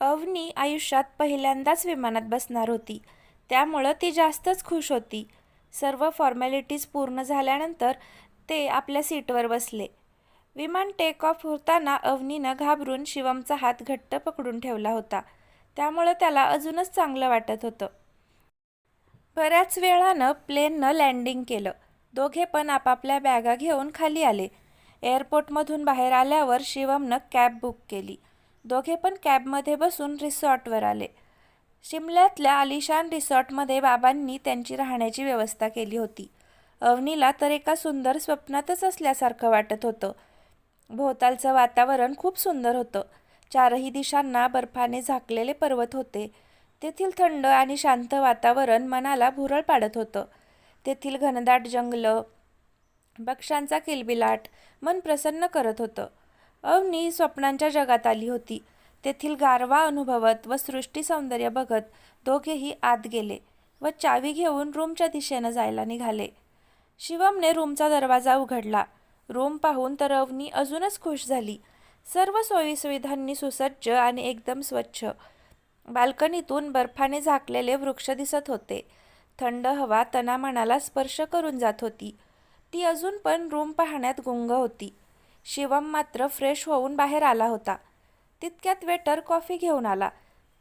अवनी आयुष्यात पहिल्यांदाच विमानात बसणार होती. त्यामुळं ती जास्तच खुश होती. सर्व फॉर्मॅलिटीज पूर्ण झाल्यानंतर ते आपल्या सीटवर बसले. विमान टेक ऑफ होताना अवनीनं घाबरून शिवमचा हात घट्ट पकडून ठेवला होता. त्यामुळं त्याला अजूनच चांगलं वाटत होतं. बऱ्याच वेळानं प्लेननं लँडिंग केलं. दोघे पण आपापल्या बॅगा घेऊन खाली आले. एअरपोर्टमधून बाहेर आल्यावर शिवमनं कॅब बुक केली. दोघे पण कॅबमध्ये बसून रिसॉर्टवर आले. शिमल्यातल्या आलिशान रिसॉर्टमध्ये बाबांनी त्यांची राहण्याची व्यवस्था केली होती. अवनीला तर एका सुंदर स्वप्नातच असल्यासारखं वाटत होतं. भोवतालचं वातावरण खूप सुंदर होतं. चारही दिशांना बर्फाने झाकलेले पर्वत होते. तेथील थंड आणि शांत वातावरण मनाला भुरळ पाडत होतं. तेथील घनदाट जंगलं पक्ष्यांचा किलबिलाट मन प्रसन्न करत होतं. अवनी स्वप्नांच्या जगात आली होती. तेथील गारवा अनुभवत व सृष्टी सौंदर्य बघत दोघेही आत गेले व चावी घेऊन रूमच्या दिशेनं जायला निघाले. शिवमने रूमचा दरवाजा उघडला. रूम पाहून तर अवनी अजूनच खुश झाली. सर्व सोयीसुविधांनी सुसज्ज आणि एकदम स्वच्छ. बाल्कनीतून बर्फाने झाकलेले वृक्ष दिसत होते. थंड हवा तनामनाला स्पर्श करून जात होती. ती अजून पण रूम पाहण्यात गुंग होती. शिवम मात्र फ्रेश होऊन बाहेर आला होता. तितक्यात वेटर कॉफी घेऊन आला.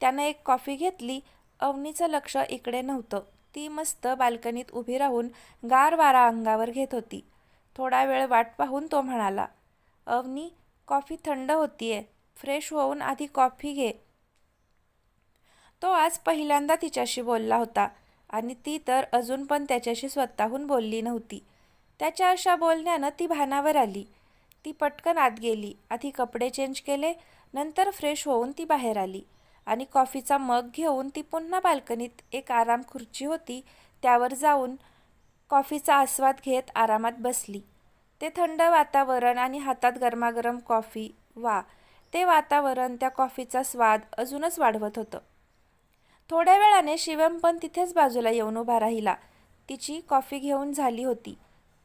त्यानं एक कॉफी घेतली. अवनीचं लक्ष इकडे नव्हतं. ती मस्त बाल्कनीत उभी राहून गार वारा अंगावर घेत होती. थोडा वेळ वाट पाहून तो म्हणाला अवनी कॉफी थंड होतीये. फ्रेश होऊन आधी कॉफी घे. तो आज पहिल्यांदा तिच्याशी बोलला होता आणि ती तर अजून पण त्याच्याशी स्वतःहून बोलली नव्हती. त्याच्या अशा बोलण्यानं ती भानावर आली. ती पटकन आत गेली. आधी कपडे चेंज केले नंतर फ्रेश होऊन ती बाहेर आली. आणि कॉफीचा मग घेऊन ती पुन्हा बाल्कनीत एक आराम खुर्ची होती. त्यावर जाऊन कॉफीचा आस्वाद घेत आरामात बसली. ते थंड वातावरण आणि हातात गरमागरम कॉफी वा ते वातावरण त्या कॉफीचा स्वाद अजूनच वाढवत होतं. थोड्या वेळाने शिवम पण तिथेच बाजूला येऊन उभा राहिला. तिची कॉफी घेऊन झाली होती.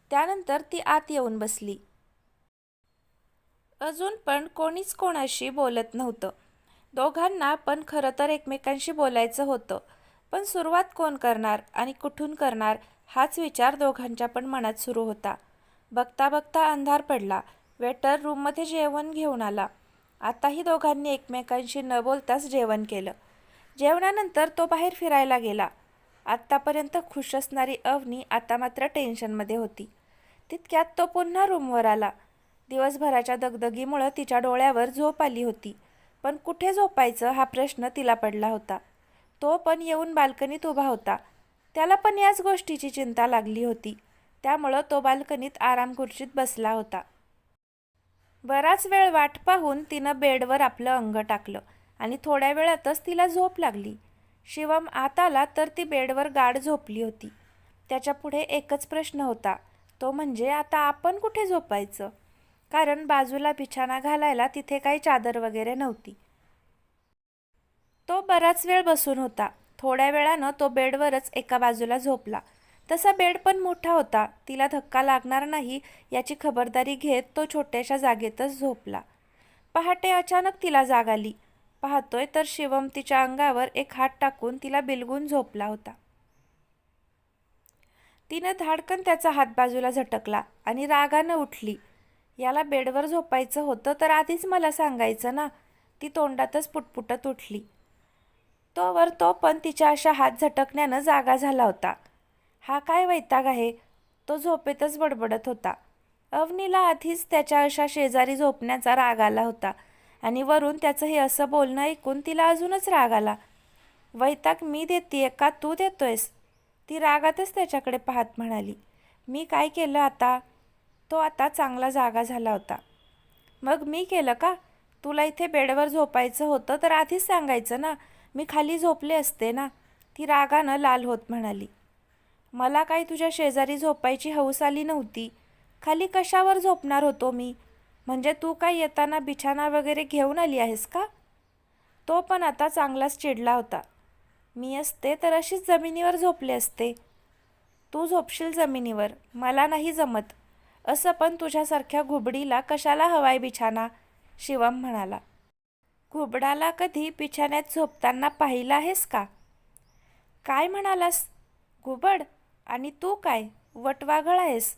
त्यानंतर ती आत येऊन बसली. अजून पण कोणीच कोणाशी बोलत नव्हतं. दोघांना पण खरं तर एकमेकांशी बोलायचं होतं. पण सुरुवात कोण करणार आणि कुठून करणार हाच विचार दोघांच्या पण मनात सुरू होता. बघता बघता अंधार पडला. वेटर रूममध्ये जेवण घेऊन आला. आताही दोघांनी एकमेकांशी न बोलताच जेवण केलं. जेवणानंतर तो बाहेर फिरायला गेला. आत्तापर्यंत खुश असणारी अवनी आता मात्र टेन्शनमध्ये होती. तितक्यात तो पुन्हा रूमवर आला. दिवसभराच्या दगदगीमुळं तिच्या डोळ्यावर झोप आली होती. पण कुठे झोपायचं हा प्रश्न तिला पडला होता. तो पण येऊन बाल्कनीत उभा होता. त्याला पण याच गोष्टीची चिंता लागली होती. त्यामुळं तो बाल्कनीत आराम खुर्चीत बसला होता. बराच वेळ वाट पाहून तिनं बेडवर आपलं अंग टाकलं आणि थोड्या वेळातच तिला झोप लागली. शिवम आत आला तर ती बेडवर गाढ झोपली होती. त्याच्या पुढे एकच प्रश्न होता. तो म्हणजे आता आपण कुठे झोपायचं? कारण बाजूला बिछाना घालायला तिथे काही चादर वगैरे नव्हती. तो बराच वेळ बसून होता. थोड्या वेळानं तो बेडवरच एका बाजूला झोपला. तसा बेड पण मोठा होता. तिला धक्का लागणार नाही याची खबरदारी घेत तो छोट्याशा जागेतच झोपला. पहाटे अचानक तिला जाग आली. पाहतोय तर शिवम तिच्या अंगावर एक हात टाकून तिला बिलगून झोपला होता. तिनं धाडकन त्याचा हात बाजूला झटकला आणि रागानं उठली. याला बेडवर झोपायचं होतं तर आधीच मला सांगायचं ना. ती तोंडातच पुटपुटत उठली. तोवर तो पण तिच्या अशा हात झटकण्यानं जागा झाला होता. हा काय वैताग आहे? तो झोपेतच बडबडत होता. अवनीला आधीच त्याच्या अशा शेजारी झोपण्याचा राग आला होता आणि वरून त्याचं हे असं बोलणं ऐकून तिला अजूनच राग आला. वैताग मी देते का? तू देतोयस? ती रागातच त्याच्याकडे पाहत म्हणाली. मी काय केलं आता? तो आता चांगला जागा झाला होता. मग मी केलं का? तुला इथे बेडवर झोपायचं होतं तर आधीच सांगायचं ना मी खाली झोपले असते ना. ती रागानं लाल होत म्हणाली. मला काही तुझ्या शेजारी झोपायची हौस आली नव्हती. खाली कशावर झोपणार होतो मी? म्हणजे तू काय येताना बिछाना वगैरे घेऊन आली आहेस का? तो पण आता चांगलाच चिडला होता. मी असते तर अशीच जमिनीवर झोपले असते. तू झोपशील जमिनीवर. मला नाही जमत. असं पण तुझ्यासारख्या घुबडीला कशाला हवाय बिछाना? शिवम म्हणाला. घुबडाला कधी बिछाण्यात झोपताना पाहिलं आहेस का? काय म्हणालास? घुबड? आणि तू काय? वटवाघळ आहेस.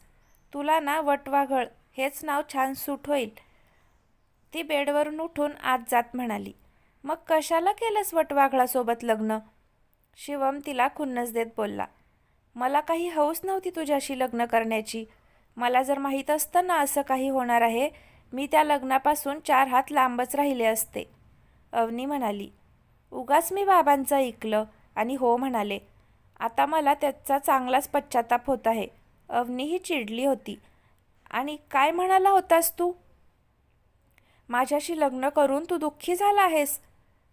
तुला ना वटवाघळ हेच नाव छान सूट होईल. ती बेडवरून उठून आत जात म्हणाली. मग कशाला केलंस वटवाघळासोबत लग्न? शिवम तिला खुन्नस देत बोलला. मला काही हौस नव्हती तुझ्याशी लग्न करण्याची. मला जर माहीत असतं ना असं काही होणार आहे मी त्या लग्नापासून चार हात लांबच राहिले असते. अवनी म्हणाली उगाच मी बाबांचं ऐकलं. आणि हो म्हणाले आता मला त्याचा चांगलाच पश्चाताप होत आहे. अवनीही चिडली होती. आणि काय म्हणाला होतास तू? माझ्याशी लग्न करून तू दुःखी झाला आहेस.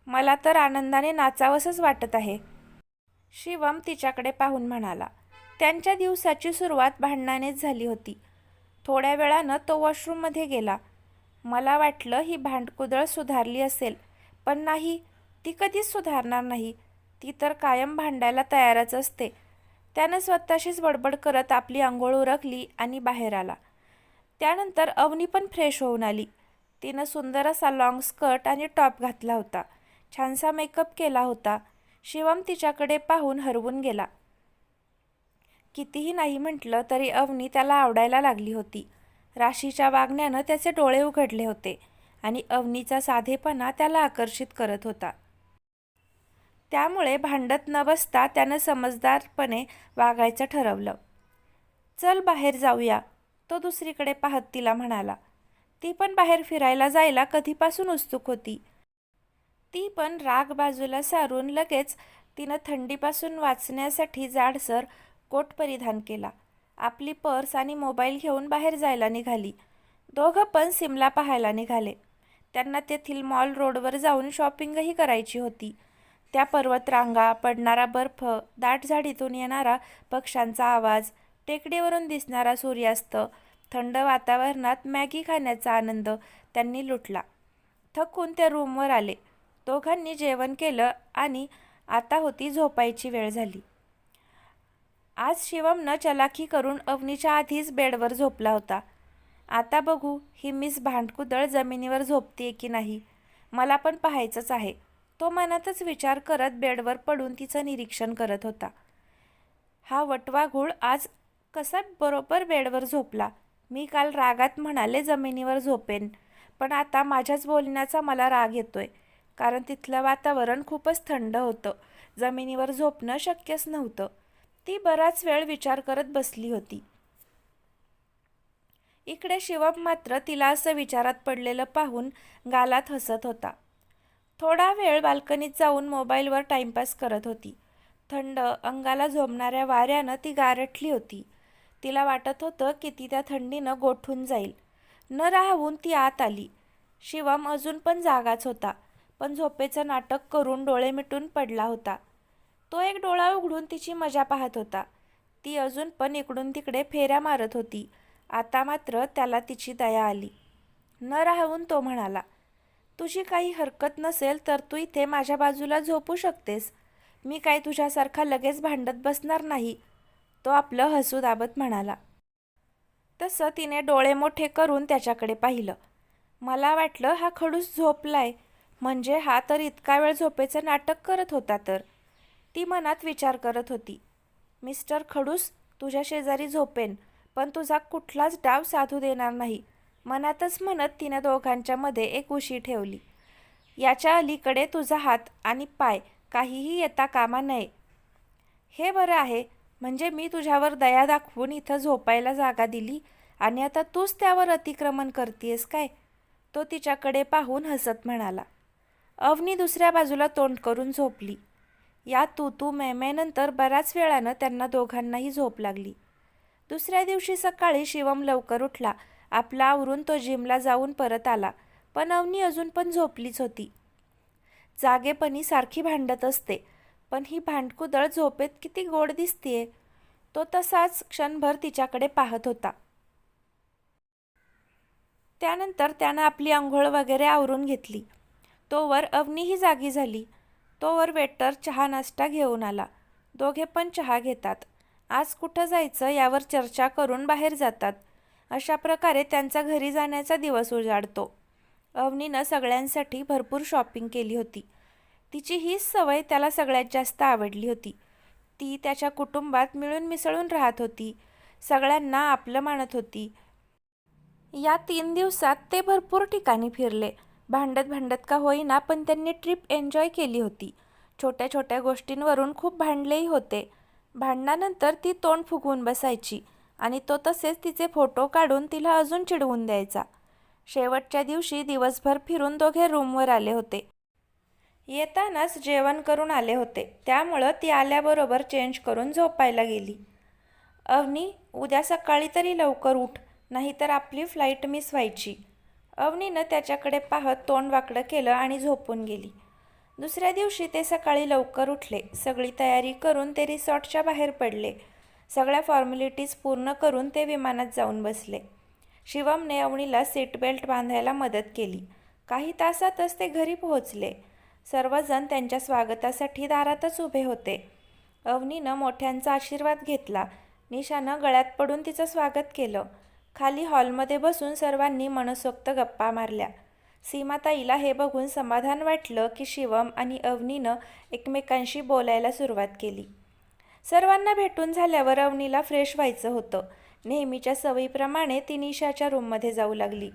मला तर आनंदाने नाचावंसंच वाटत आहे. शिवम तिच्याकडे पाहून म्हणाला त्यांच्या दिवसाची सुरुवात भांडणानेच झाली होती. थोड्या वेळानं तो वॉशरूममध्ये गेला. मला वाटलं ही भांडकुदळ सुधारली असेल पण नाही ती कधीच सुधारणार नाही. ती तर कायम भांडायला तयारच असते. त्यानं स्वतःशीच बडबड करत आपली आंघोळ उरकली आणि बाहेर आला. त्यानंतर अवनी पण फ्रेश होऊन आली. तिनं सुंदर असा लाँग स्कर्ट आणि टॉप घातला होता. छानसा मेकअप केला होता. शिवम तिच्याकडे पाहून हरवून गेला. कितीही नाही म्हटलं तरी अवनी त्याला आवडायला लागली होती. राशीच्या वागण्यानं त्याचे डोळे उघडले होते आणि अवनीचा साधेपणा त्याला आकर्षित करत होता. त्यामुळे भांडत न बसता त्यानं समजदारपणे वागायचं ठरवलं. चल बाहेर जाऊया तो दुसरीकडे पाहत तिला म्हणाला. ती पण बाहेर फिरायला जायला कधीपासून उत्सुक होती. ती पण राग बाजूला सारून लगेच तिनं थंडीपासून वाचण्यासाठी जाडसर कोट परिधान केला. आपली पर्स आणि मोबाईल घेऊन बाहेर जायला निघाली. दोघं पण सिमला पाहायला निघाले. त्यांना तेथील मॉल रोडवर जाऊन शॉपिंगही करायची होती. त्या पर्वतरांगा पडणारा बर्फ दाट झाडीतून येणारा पक्ष्यांचा आवाज टेकडीवरून दिसणारा सूर्यास्त थंड वातावरणात मॅगी खाण्याचा आनंद त्यांनी लुटला. थकून त्या रूमवर आले. दोघांनी जेवण केलं आणि आता होती झोपायची वेळ झाली. आज शिवमनं चलाखी करून अवनीच्या आधीच बेडवर झोपला होता. आता बघू ही मिस भांडकुदळ जमिनीवर झोपते की नाही? मला पण पाहायचंच आहे. तो मनातच विचार करत बेडवर पडून तिचं निरीक्षण करत होता. हा वटवाघूळ आज कसा बरोबर बेडवर झोपला? मी काल रागात म्हणाले जमिनीवर झोपेन. पण आता माझ्याच बोलण्याचा मला राग येतोय. कारण तिथलं वातावरण खूपच थंड होतं. जमिनीवर झोपणं शक्यच नव्हतं. ती बराच वेळ विचार करत बसली होती. इकडे शिवम मात्र तिला असं विचारात पडलेलं पाहून गालात हसत होता. थोडा वेळ बाल्कनीत जाऊन मोबाईलवर टाइमपास करत होती. थंड अंगाला झोंबणाऱ्या वाऱ्यानं ती गारठली होती. तिला वाटत होतं की ती त्या थंडीनं गोठून जाईल. न राहून ती आत आली. शिवम अजून पण जागाच होता पण झोपेचं नाटक करून डोळे मिटून पडला होता. तो एक डोळा उघडून तिची मजा पाहत होता. ती अजून पण इकडून तिकडे फेऱ्या मारत होती. आता मात्र त्याला तिची दया आली. न राहून तो म्हणाला तुझी काही हरकत नसेल तर तू इथे माझ्या बाजूला झोपू शकतेस. मी काय तुझ्यासारखा लगेच भांडत बसणार नाही. तो आपलं हसू दाबत म्हणाला. तसं तिने डोळे मोठे करून त्याच्याकडे पाहिलं. मला वाटलं हा खडूस झोपलाय. म्हणजे हा तर इतका वेळ झोपेचं नाटक करत होता तर. ती मनात विचार करत होती. मिस्टर खडूस तुझ्या शेजारी झोपेन पण तुझा कुठलाच डाव साधू देणार नाही. मनातच म्हणत तिनं दोघांच्यामध्ये एक उशी ठेवली. याच्या अलीकडे तुझा हात आणि पाय काहीही येता कामा नये. हे बरं आहे. म्हणजे मी तुझ्यावर दया दाखवून इथं झोपायला जागा दिली आणि आता तूच त्यावर अतिक्रमण करतेस काय? तो तिच्याकडे पाहून हसत म्हणाला. अवनी दुसऱ्या बाजूला तोंड करून झोपली. या तू तू मेमेनंतर बऱ्याच वेळानं त्यांना दोघांनाही झोप लागली. दुसऱ्या दिवशी सकाळी शिवम लवकर उठला. आपला आवरून तो जिमला जाऊन परत आला पण अवनी अजून पण झोपलीच होती. जागेपणी सारखी भांडत असते पण ही भांडकुदळ झोपेत किती गोड दिसतीये. तो तसाच क्षणभर तिच्याकडे पाहत होता. त्यानंतर त्यानं आपली आंघोळ वगैरे आवरून घेतली. तोवर अवनीही जागी झाली. तोवर वेटर चहा नाश्ता घेऊन आला. दोघे पण चहा घेतात. आज कुठं जायचं यावर चर्चा करून बाहेर जातात. अशा प्रकारे त्यांचा घरी जाण्याचा दिवस उजाडतो. अवनीनं सगळ्यांसाठी भरपूर शॉपिंग केली होती. तिची हीच सवय त्याला सगळ्यात जास्त आवडली होती. ती त्याच्या कुटुंबात मिळून मिसळून राहत होती. सगळ्यांना आपलं मानत होती. या तीन दिवसात ते भरपूर ठिकाणी फिरले. भांडत भांडत का होईना पण त्यांनी ट्रिप एन्जॉय केली होती. छोट्या छोट्या गोष्टींवरून खूप भांडलेही होते. भांडणानंतर ती तोंड फुगवून बसायची आणि तो तसेच तिचे फोटो काढून तिला अजून चिडवून द्यायचा. शेवटच्या दिवशी दिवसभर फिरून दोघे रूमवर आले होते. येतानाच जेवण करून आले होते. त्यामुळं ती आल्याबरोबर चेंज करून झोपायला गेली. अवनी उद्या सकाळी तरी लवकर उठ नाहीतर आपली फ्लाईट मिस व्हायची. अवनीनं त्याच्याकडे पाहत तोंड वाकडं केलं आणि झोपून गेली. दुसऱ्या दिवशी ते सकाळी लवकर उठले. सगळी तयारी करून ते रिसॉर्टच्या बाहेर पडले. सगळ्या फॉर्मॅलिटीज पूर्ण करून ते विमानात जाऊन बसले. शिवमने अवनीला सीट बेल्ट बांधायला मदत केली. काही तासातच ते घरी पोहोचले. सर्वजण त्यांच्या स्वागतासाठी दारातच उभे होते. अवनीनं मोठ्यांचा आशीर्वाद घेतला. निशानं गळ्यात पडून तिचं स्वागत केलं. खाली हॉलमध्ये बसून सर्वांनी मनसोक्त गप्पा मारल्या. सीमाताईला हे बघून समाधान वाटलं की शिवम आणि अवनीनं एकमेकांशी बोलायला सुरुवात केली. सर्वांना भेटून झाल्यावर अवनीला फ्रेश व्हायचं होतं. नेहमीच्या सवयीप्रमाणे ती निशाच्या रूममध्ये जाऊ लागली.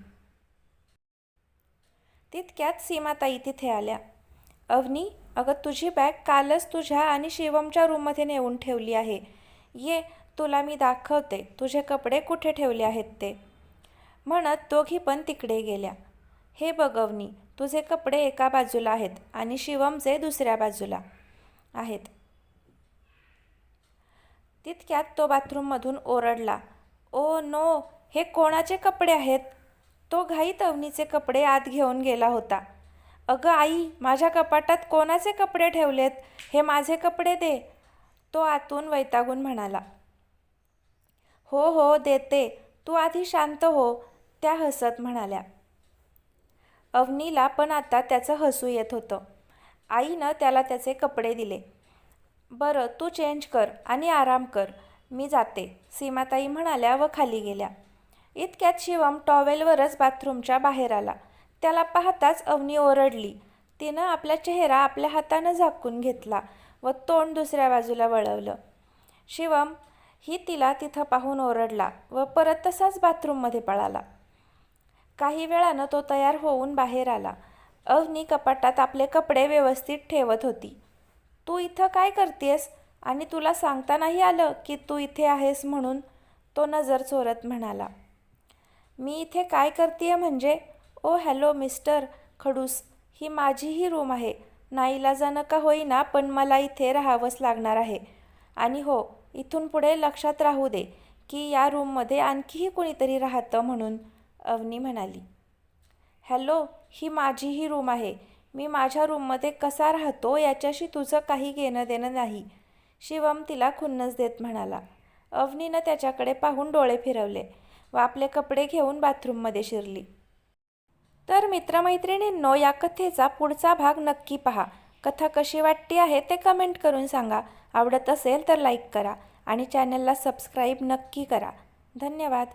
तितक्यात सीमाताई तिथे आल्या. अवनी अगं तुझी बॅग कालच तुझ्या आणि शिवमच्या रूममध्ये नेऊन ठेवली आहे. ये तुला मी दाखवते. तुझे कपडे कुठे ठेवले आहेत ते? म्हणत दोघी पण तिकडे गेल्या. हे बघवनी तुझे कपडे एका बाजूला आहेत आणि शिवमचे दुसऱ्या बाजूला आहेत. तितक्यात तो बाथरूममधून ओरडला. ओ नो हे कोणाचे कपडे आहेत? तो घाईत अवनीचे कपडे आत घेऊन गेला होता. अगं आई माझ्या कपाटात कोणाचे कपडे ठेवलेत? हे माझे कपडे दे. तो आतून वैतागून म्हणाला. हो हो देते. तू आधी शांत हो त्या हसत म्हणाल्या. अवनीला पण आता त्याचं हसू येत होतं. आईनं त्याला त्याचे कपडे दिले. बरं तू चेंज कर आणि आराम कर. मी जाते सीमाताई म्हणाल्या व खाली गेल्या. इतक्यात शिवम टॉवेलवरच बाथरूमच्या बाहेर आला. त्याला पाहताच अवनी ओरडली. तिनं आपला चेहरा आपल्या हातानं झाकून घेतला व तोंड दुसऱ्या बाजूला वळवलं. शिवम ही तिला तिथं पाहून ओरडला व परत तसाच बाथरूममध्ये पळाला. काही वेळानं तो तयार होऊन बाहेर आला. अवनी कपाटात आपले कपडे व्यवस्थित ठेवत होती. तू इथं काय करतेस? आणि तुला सांगता नाही आलं की तू इथे आहेस म्हणून तो नजर चोरत म्हणाला. मी इथे काय करते म्हणजे? ओ हॅलो मिस्टर खडूस ही माझीही रूम आहे. नाईलाजानं का होईना पण मला इथे राहावंच लागणार आहे. आणि हो इथून पुढे लक्षात राहू दे की या रूममध्ये आणखीही कोणीतरी राहतं म्हणून अवनी म्हणाली. हॅलो ही माझी ही रूम आहे. मी माझ्या रूममध्ये कसा राहतो याच्याशी तुझं काही घेणं देणं नाही. शिवम तिला खुन्नस देत म्हणाला. अवनीनं त्याच्याकडे पाहून डोळे फिरवले. व आपले कपडे घेऊन बाथरूममध्ये शिरली. तर मित्रमैत्रिणींनो या कथेचा पुढचा भाग नक्की पहा. कथा कशी वाटते आहे ते कमेंट करून सांगा. आवडत असेल तर लाईक करा आणि चॅनलला सबस्क्राईब नक्की करा. धन्यवाद.